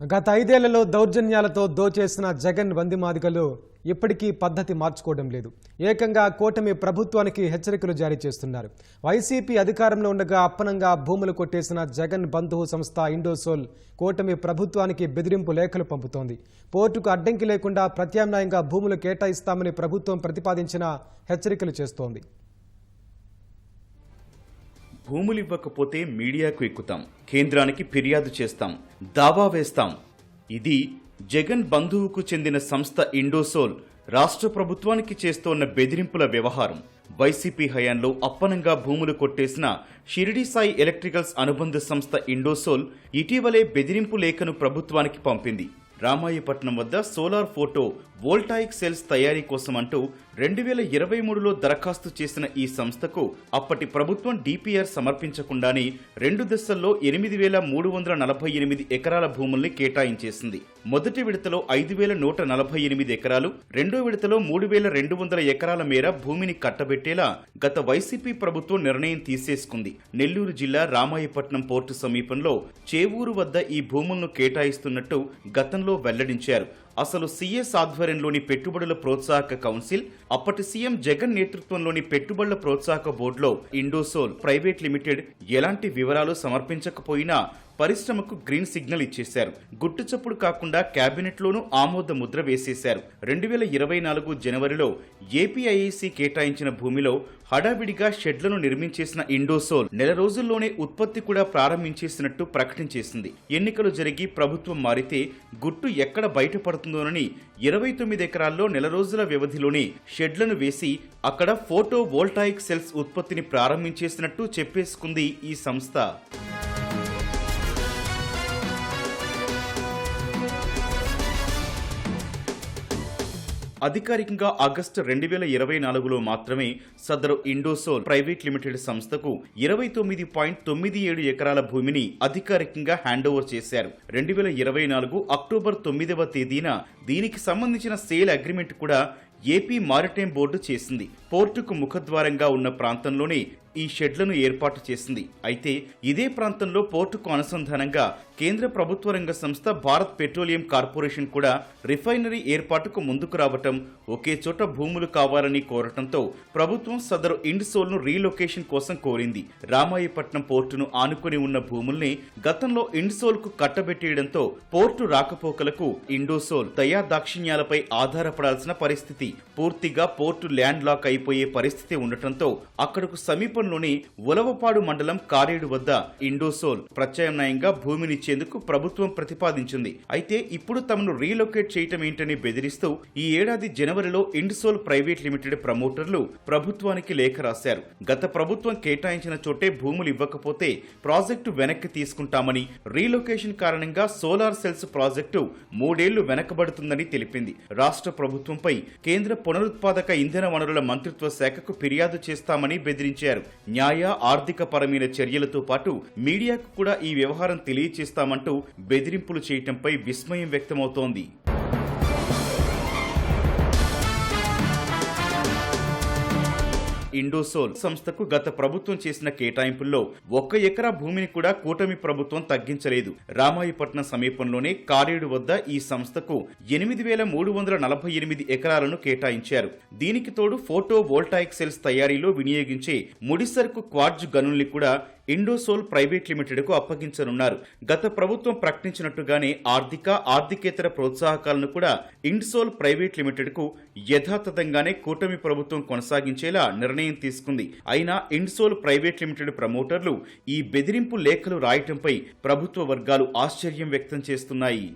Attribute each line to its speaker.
Speaker 1: గత ఐదేళ్ళలో దౌర్జన్యాలతో దోచేసిన జగన్ బందిమాదిగలు ఇప్పటికీ పద్ధతి మార్చుకోవడం లేదు. ఏకంగా కూటమి ప్రభుత్వానికి హెచ్చరికలు జారీ చేస్తున్నారు. వైసీపీ అధికారంలో ఉండగా అప్పనంగా భూములు కొట్టేసిన జగన్ బంధువు సంస్థ ఇండోసోల్ కూటమి ప్రభుత్వానికి బెదిరింపు లేఖలు పంపుతోంది. పోర్టుకు అడ్డంకి లేకుండా ప్రత్యామ్నాయంగా భూములు కేటాయిస్తామని ప్రభుత్వం ప్రతిపాదించిన హెచ్చరికలు చేస్తోంది.
Speaker 2: భూములు ఇవ్వకపోతే మీడియాకు ఎక్కుతాం. కేంద్రానికి ఫిర్యాదు చేస్తాం. దావా వేస్తాం. ఇది జగన్ బంధువుకు చెందిన సంస్థ ఇండోసోల్ రాష్ట్ర ప్రభుత్వానికి చేస్తోన్న బెదిరింపుల వ్యవహారం. వైసీపీ హయాంలో అప్పనంగా భూములు కొట్టేసిన షిరిడి సాయి ఎలక్ట్రికల్స్ అనుబంధ సంస్థ ఇండోసోల్ ఇటీవలే బెదిరింపు లేఖను ప్రభుత్వానికి పంపింది. రామాయపట్నం వద్ద సోలార్ ఫోటో వోల్టాయిక్ సెల్స్ తయారీ కోసం అంటూ రెండు వేల ఇరవై మూడులో దరఖాస్తు చేసిన ఈ సంస్థకు అప్పటి ప్రభుత్వం డిపిఆర్ సమర్పించకుండానే రెండు దశల్లో ఎనిమిది వేల మూడు వందల నలభై ఎనిమిది ఎకరాల భూముల్ని కేటాయించేసింది. మొదటి విడతలో ఐదు వేల నూట నలభై ఎనిమిది ఎకరాలు రెండో విడతలో మూడు వేల రెండు వందల ఎకరాల మేర భూమిని కట్టబెట్టేలా గత వైసీపీ ప్రభుత్వం నిర్ణయం తీసేసుకుంది. నెల్లూరు జిల్లా రామాయపట్నం పోర్టు సమీపంలో చేవూరు వద్ద ఈ భూములను కేటాయిస్తున్నట్టు గతంలో వెల్లడించారు. అసలు సీఎస్ ఆధ్వర్యంలోని పెట్టుబడుల ప్రోత్సాహక కౌన్సిల్ అప్పటి సీఎం జగన్ నేతృత్వంలోని పెట్టుబడుల ప్రోత్సాహక బోర్డులో ఇండోసోల్ ప్రైవేట్ లిమిటెడ్ ఎలాంటి వివరాలు సమర్పించకపోయినా పరిశ్రమకు గ్రీన్ సిగ్నల్ ఇచ్చేశారు. గుట్టు చప్పుడు కాకుండా కేబినెట్లోనూ ఆమోద ముద్ర వేసేశారు. రెండు వేల ఇరవై నాలుగు జనవరిలో ఏపీఐఏసీ కేటాయించిన భూమిలో హడావిడిగా షెడ్లను నిర్మించేసిన ఇండోసోల్ నెల రోజుల్లోనే ఉత్పత్తి కూడా ప్రారంభించేసినట్టు ప్రకటించేసింది ఎన్నికలు జరిగి ప్రభుత్వం మారితే గుట్టు ఎక్కడ బయటపడుతుందోనని ఇరవై తొమ్మిది ఎకరాల్లో నెల రోజుల వ్యవధిలోనే షెడ్లను వేసి అక్కడ ఫోటో వోల్టాయిక్ సెల్స్ ఉత్పత్తిని ప్రారంభించేసినట్టు చెప్పేసుకుంది ఈ సంస్థ. అధికారికంగా ఆగస్టు రెండు వేల ఇరవై నాలుగులో మాత్రమే సదరు ఇండోసోల్ ప్రైవేట్ లిమిటెడ్ సంస్థకు ఇరవై తొమ్మిది పాయింట్ తొమ్మిది ఏడు ఎకరాల భూమిని అధికారికంగా హ్యాండ్ ఓవర్ చేశారు. రెండు వేల ఇరవై నాలుగు అక్టోబర్ తొమ్మిదవ తేదీన దీనికి సంబంధించిన సేల్ అగ్రిమెంట్ కూడా ఏపీ మారిటైమ్ బోర్డు చేసింది. పోర్టుకు ముఖద్వారంగా ఉన్న ప్రాంతంలోనే ఈ షెడ్లను ఏర్పాటు చేసింది. అయితే ఇదే ప్రాంతంలో పోర్టుకు అనుసంధానంగా కేంద్ర ప్రభుత్వ రంగ సంస్థ భారత్ పెట్రోలియం కార్పొరేషన్ కూడా రిఫైనరీ ఏర్పాటుకు ముందుకు రావటం ఒకే చోట భూములు కావాలని కోరటంతో ప్రభుత్వం సదరు ఇండ్సోల్ను రీలొకేషన్ కోసం కోరింది. రామాయపట్నం పోర్టును ఆనుకుని ఉన్న భూముల్ని గతంలో ఇండ్సోల్కు కట్టబెట్టేయడంతో పోర్టు రాకపోకలకు ఇండోసోల్ దయా దాక్షిణ్యాలపై ఆధారపడాల్సిన పరిస్థితి పూర్తిగా పోర్టు ల్యాండ్ లాక్ అయిపోయే పరిస్థితి ఉండటంతో అక్కడకు సమీపంలోని ఉలవపాడు మండలం కారేడు వద్ద ఇండోసోల్ ప్రత్యామ్నాయంగా భూమినిచ్చేందుకు ప్రభుత్వం ప్రతిపాదించింది. అయితే ఇప్పుడు తమను రీలొకేట్ చేయటం ఏంటని బెదిరిస్తూ ఈ ఏడాది జనవరిలో ఇండోసోల్ ప్రైవేట్ లిమిటెడ్ ప్రమోటర్లు ప్రభుత్వానికి లేఖ రాశారు. గత ప్రభుత్వం కేటాయించిన చోటే భూములు ఇవ్వకపోతే ప్రాజెక్టు వెనక్కి తీసుకుంటామని రీలొకేషన్ కారణంగా సోలార్ సెల్స్ ప్రాజెక్టు మూడేళ్ళు వెనకబడుతుందని తెలిపింది. రాష్ట్ర ప్రభుత్వంపై కేంద్ర కేంద్ర పునరుత్పాదక ఇంధన వనరుల మంత్రిత్వ శాఖకు ఫిర్యాదు చేస్తామని బెదిరించారు. న్యాయ ఆర్థిక పరమైన చర్యలతో పాటు మీడియాకు కూడా ఈ వ్యవహారం తెలియచేస్తామంటూ బెదిరింపులు చేయటంపై విస్మయం వ్యక్తమవుతోంది. ఇండోసోల్ సంస్థకు గత ప్రభుత్వం చేసిన కేటాయింపుల్లో ఒక్క ఎకరా భూమిని కూడా కూటమి ప్రభుత్వం తగ్గించలేదు. రామాయపట్నం సమీపంలోనే కారేడు వద్ద ఈ సంస్థకు ఎనిమిది వేల మూడు వందల నలభై ఎనిమిది ఎకరాలను కేటాయించారు. దీనికి తోడు ఫోటో వోల్టాయిక్ సెల్స్ తయారీలో వినియోగించే ముడిసరుకు క్వార్జ్ గనుల్ని కూడా ఇండోసోల్ ప్రైవేట్ లిమిటెడ్కు అప్పగించనున్నారు. గత ప్రభుత్వం ప్రకటించినట్టుగానే ఆర్థిక ఆర్థికేతర ప్రోత్సాహకాలను కూడా ఇండ్సోల్ ప్రైవేట్ లిమిటెడ్కు యథాతథంగానే కూటమి ప్రభుత్వం కొనసాగించేలా నిర్ణయం నిర్ణయం తీసుకుంది. అయినా ఇన్సోల్ ప్రైవేట్ లిమిటెడ్ ప్రమోటర్లు ఈ బెదిరింపు లేఖలు రాయటంపై ప్రభుత్వ వర్గాలు ఆశ్చర్యం వ్యక్తం చేస్తున్నాయి.